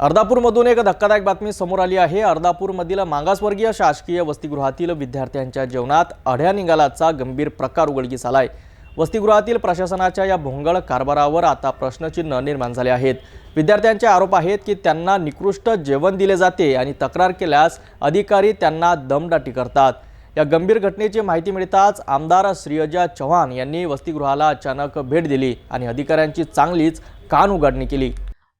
अर्धापूरमधून एक धक्कादायक बातमी समोर आली आहे. अर्धापूरमधील मागासवर्गीय शासकीय वसतिगृहातील विद्यार्थ्यांच्या जेवणात अढ्या निघालाचा गंभीर प्रकार उघडकीस आलाय. वसतिगृहातील प्रशासनाच्या या भोंगळ कारभारावर आता प्रश्नचिन्ह निर्माण झाले आहेत. विद्यार्थ्यांचे आरोप आहेत की त्यांना निकृष्ट जेवण दिले जाते आणि तक्रार केल्यास अधिकारी त्यांना दमदाटी करतात. या गंभीर घटनेची माहिती मिळताच आमदार श्रीयजा चव्हाण यांनी वसतिगृहाला अचानक भेट दिली आणि अधिकाऱ्यांची चांगलीच कान उघडणी केली.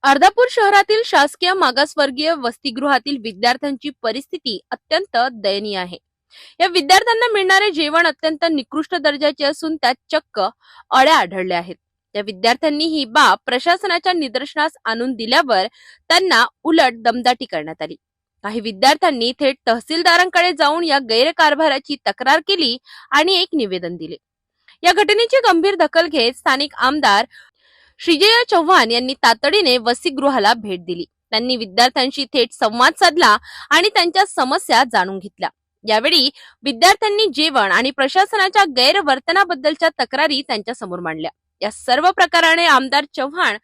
अर्धापूर शहरातील शासकीय मागासवर्गीय वसतिगृहातील विद्यार्थ्यांची परिस्थिती अत्यंत दयनीय आहे. या विद्यार्थ्यांना मिळणारे जेवण अत्यंत निकृष्ट दर्जाचे असून त्यात चक्क अळ्या आढळल्या आहेत. या विद्यार्थ्यांनी ही बाब प्रशासनाच्या निदर्शनास आणून दिल्यावर त्यांना उलट दमदाटी करण्यात आली. काही विद्यार्थ्यांनी थेट तहसीलदारांकडे जाऊन या गैरकारभाराची तक्रार केली आणि एक निवेदन दिले. या घटनेची गंभीर दखल घेत स्थानिक आमदार श्रीजय चव्हाण यांनी तातडीने वसतिगृहाला भेट दिली. त्यांनी विद्यार्थ्यांशी थेट संवाद साधला आणि त्यांच्या समस्या जाणून घेतल्या. यावेळी विद्यार्थ्यांनी जेवण आणि प्रशासनाच्या गैरवर्तनाबद्दलच्या तक्रारी त्यांच्यासमोर मांडल्या. या सर्व प्रकाराने आमदार चव्हाण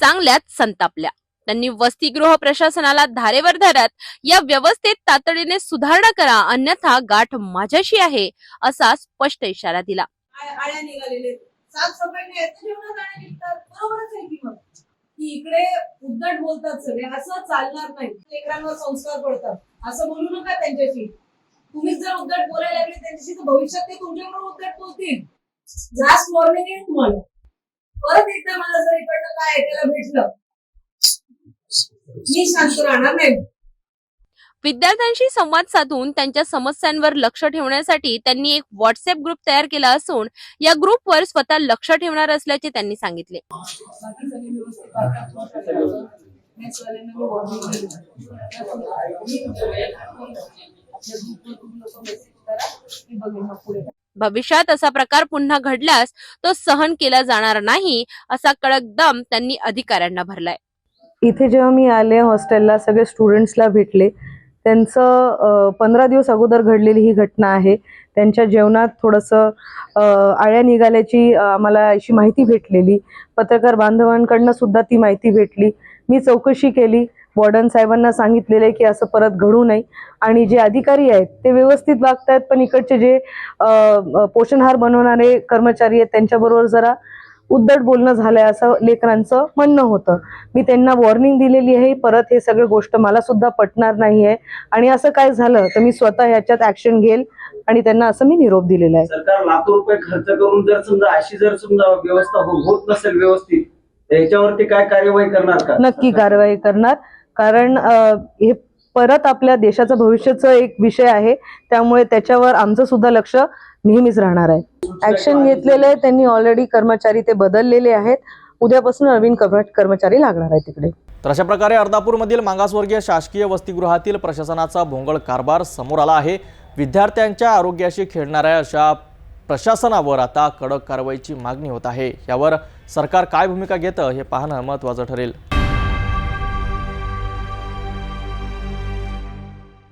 चांगल्याच संतापल्या. त्यांनी वसतिगृह प्रशासनाला धारेवर धरत या व्यवस्थेत तातडीने सुधारणा करा अन्यथा गाठ माझ्याशी आहे असा स्पष्ट इशारा दिला. आळ्या आळ्या नाही आणि निघतात. बरोबरच आहे की मग. की इकडे उद्धट बोलतात सगळे असं चालणार नाही. लेकरांवर संस्कार पडतात. असं बोलू नका त्यांच्याशी. तुम्हीच जर उद्धट बोलायला लागले त्यांच्याशी तर भविष्यात ते तुमच्याकडून उद्धट बोलतील. लास्ट वॉर्निंग आहे तुम्हाला. परत एकदा मला जर इकडनं काय ऐकायला भेटलं मी शांत राहणार नाही. विद्यार्थ्यांशी संवाद साधून त्यांच्या समस्यांवर लक्ष ठेवण्यासाठी त्यांनी एक व्हॉट्सअप ग्रुप तयार केला असून या ग्रुपवर स्वतः लक्ष ठेवणार असल्याचे त्यांनी सांगितले. भविष्यात असा प्रकार पुन्हा घडल्यास तो सहन केला जाणार नाही असा कडक दम त्यांनी अधिकाऱ्यांना भरलाय. इथे जेव्हा मी आले हॉस्टेलला सगळे स्टुडंट्सला भेटले त्यांचं पंधरा दिवस अगोदर घडलेली ही घटना आहे. त्यांच्या जेवणात थोडंसं आळ्या निघाल्याची आम्हाला अशी माहिती भेटलेली. पत्रकार बांधवांकडनं सुद्धा ती माहिती भेटली. मी चौकशी केली. वॉर्डन साहेबांना सांगितलेलं आहे की असं परत घडू नये. आणि जे अधिकारी आहेत ते व्यवस्थित वागतायत पण इकडचे जे पोषणहार बनवणारे कर्मचारी आहेत त्यांच्याबरोबर जरा उद्धट बोलणं झालंय असं लेकरांचं म्हणणं होतं. मी त्यांना वॉर्निंग दिलेली आहे परत हे सगळं गोष्ट मला सुद्धा पटणार नाहीये. आणि असं काय झालं तर मी स्वतः ह्याच्यात ऍक्शन घेईल आणि त्यांना असं मी निरोप दिलेला आहे. सरकार लाखो रुपये खर्च करून जर समजा अशी जर समजा व्यवस्था हो- होत नसेल व्यवस्थित याच्यावरती काय कार्यवाही करणार का? नक्की कारवाई करणार. कारण हे परत आपल्या देशाचं भविष्याचं एक विषय आहे. त्यामुळे त्याच्यावर आमचं सुद्धा लक्ष नेहमीच राहणार आहे. ऍक्शन घेतलेलं आहे त्यांनी ऑलरेडी कर्मचारी ते बदललेले आहेत. उद्यापासून नवीन कर्म- कर्मचारी लागणार आहे तिकडे. तर अशा प्रकारे अर्धापूरमधील मागासवर्गीय शासकीय वसतिगृहातील प्रशासनाचा भोंगळ कारभार समोर आला आहे. विद्यार्थ्यांच्या आरोग्याशी खेळणाऱ्या अशा प्रशासनावर आता कडक कारवाईची मागणी होत आहे. यावर सरकार काय भूमिका घेतं हे पाहणं महत्त्वाचं ठरेल.